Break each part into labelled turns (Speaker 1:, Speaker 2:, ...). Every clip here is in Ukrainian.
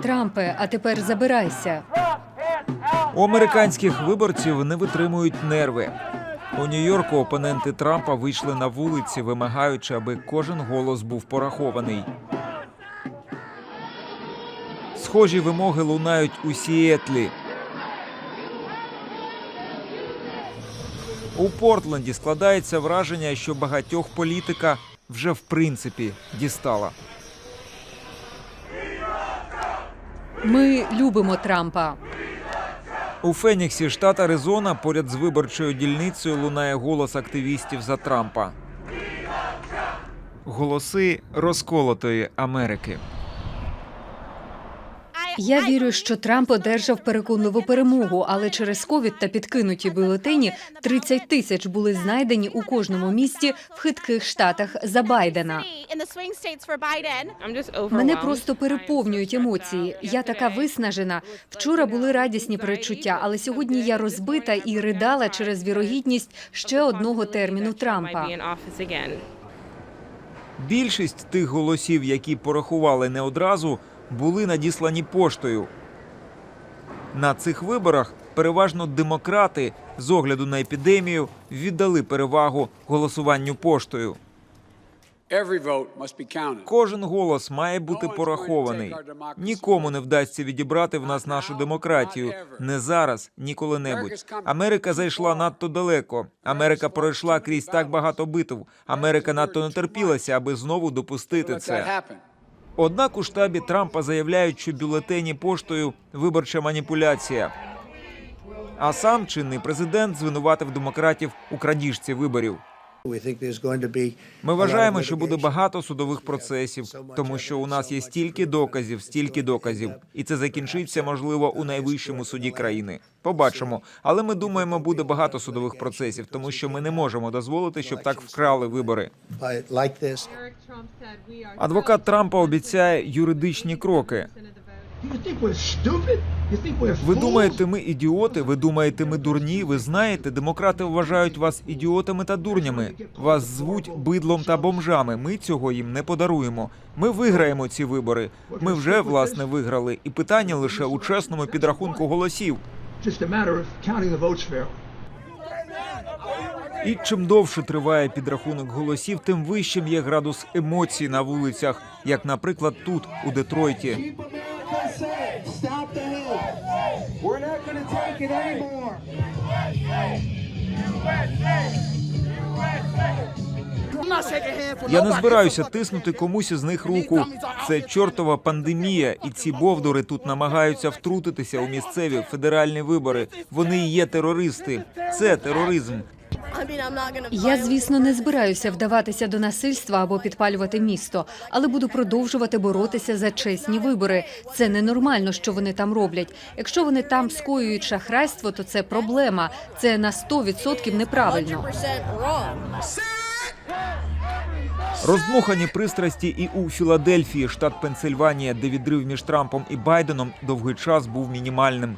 Speaker 1: Трампе, а тепер забирайся.
Speaker 2: У американських виборців не витримують нерви. У Нью-Йорку опоненти Трампа вийшли на вулиці, вимагаючи, аби кожен голос був порахований. Схожі вимоги лунають у Сіетлі. У Портленді складається враження, що багатьох політика вже в принципі дістала.
Speaker 1: Ми любимо Трампа.
Speaker 2: У Феніксі, штат Аризона, поряд з виборчою дільницею лунає голос активістів за Трампа. Голоси розколотої Америки.
Speaker 1: Я вірю, що Трамп одержав переконливу перемогу, але через ковід та підкинуті бюлетені 30 тисяч були знайдені у кожному місті в хитких штатах за Байдена. Мене просто переповнюють емоції. Я така виснажена. Вчора були радісні перечуття, але сьогодні я розбита і ридала через вірогідність ще одного терміну Трампа.
Speaker 2: Більшість тих голосів, які порахували не одразу, були надіслані поштою. На цих виборах переважно демократи з огляду на епідемію віддали перевагу голосуванню поштою. Кожен голос має бути порахований. Нікому не вдасться відібрати в нас нашу демократію. Не зараз, ні коли-небудь. Америка зайшла надто далеко. Америка пройшла крізь так багато битв. Америка надто не терпілася, аби знову допустити це. Однак у штабі Трампа заявляють, що бюлетені поштою виборча маніпуляція. А сам чинний президент звинуватив демократів у крадіжці виборів. Ми вважаємо, що буде багато судових процесів, тому що у нас є стільки доказів, стільки доказів, і це закінчиться можливо у найвищому суді країни. Побачимо, але ми думаємо, буде багато судових процесів, тому що ми не можемо дозволити, щоб так вкрали вибори. Адвокат Трампа обіцяє юридичні кроки. Ви думаєте, ми ідіоти? Ви думаєте, ми дурні? Ви знаєте, демократи вважають вас ідіотами та дурнями. Вас звуть бидлом та бомжами. Ми цього їм не подаруємо. Ми виграємо ці вибори. Ми вже власне виграли. І питання лише у чесному підрахунку голосів. І чим довше триває підрахунок голосів, тим вищим є градус емоцій на вулицях, як, наприклад, тут, у Детройті.
Speaker 3: Stop the hate. We're not going to take it anymore.
Speaker 2: Я не збираюся тиснути комусь із них руку. Це чортова пандемія, і ці бовдури тут намагаються втрутитися у місцеві федеральні вибори. Вони є терористи. Це тероризм.
Speaker 1: Я, звісно, не збираюся вдаватися до насильства або підпалювати місто, але буду продовжувати боротися за чесні вибори. Це ненормально, що вони там роблять. Якщо вони там скоюють шахрайство, то це проблема. Це на 100% неправильно.
Speaker 2: Роздмухані пристрасті і у Філадельфії, штат Пенсильванія, де відрив між Трампом і Байденом довгий час був мінімальним.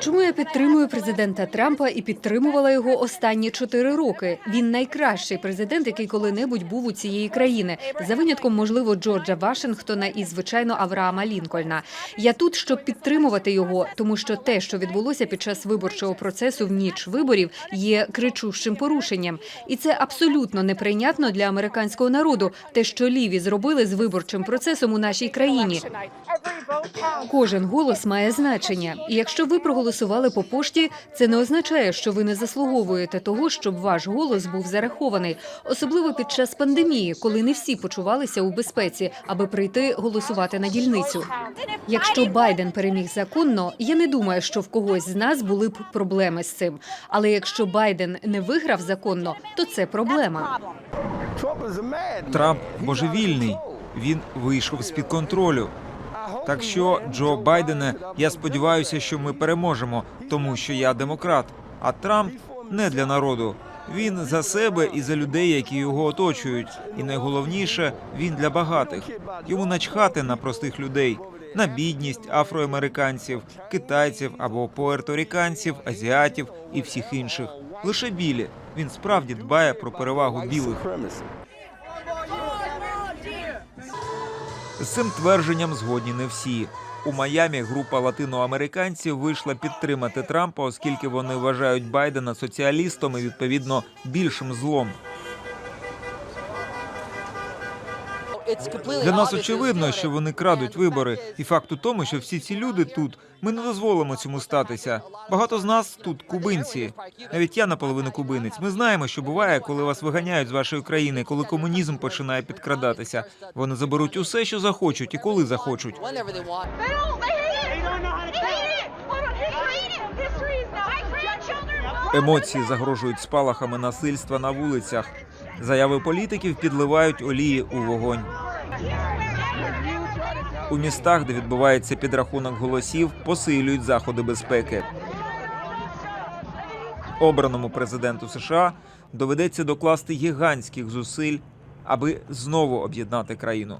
Speaker 1: Чому я підтримую президента Трампа і підтримувала його останні чотири роки? Він найкращий президент, який коли-небудь був у цієї країни, за винятком, можливо, Джорджа Вашингтона і, звичайно, Авраама Лінкольна. Я тут, щоб підтримувати його, тому що те, що відбулося під час виборчого процесу в ніч виборів, є кричущим порушенням, і це абсолютно неприйнятно для американського народу. Те, що ліві зробили з виборчим процесом у нашій країні. Кожен голос має значення, і якщо ви проголосували по пошті, це не означає, що ви не заслуговуєте того, щоб ваш голос був зарахований, особливо під час пандемії, коли не всі почувалися у безпеці, аби прийти голосувати на дільницю. Якщо Байден переміг законно, я не думаю, що в когось з нас були б проблеми з цим. Але якщо Байден не виграв законно, то це проблема.
Speaker 2: Трамп божевільний. Він вийшов з під контролю. Так що, Джо Байдене, я сподіваюся, що ми переможемо, тому що я демократ. А Трамп не для народу. Він за себе і за людей, які його оточують. І найголовніше, він для багатих. Йому начхати на простих людей, на бідність афроамериканців, китайців або пуерторіканців, азіатів і всіх інших. Лише білі. Він справді дбає про перевагу білих. З цим твердженням згодні не всі. У Майамі група латиноамериканців вийшла підтримати Трампа, оскільки вони вважають Байдена соціалістом і відповідно більшим злом. Для нас очевидно, що вони крадуть вибори, і факт у тому, що всі ці люди тут. Ми не дозволимо цьому статися. Багато з нас тут кубинці. Навіть я наполовину кубинець. Ми знаємо, що буває, коли вас виганяють з вашої країни, коли комунізм починає підкрадатися. Вони заберуть усе, що захочуть, і коли захочуть. Емоції загрожують спалахами насильства на вулицях. Заяви політиків підливають олії у вогонь. У містах, де відбувається підрахунок голосів, посилюють заходи безпеки. Обраному президенту США доведеться докласти гігантських зусиль, аби знову об'єднати країну.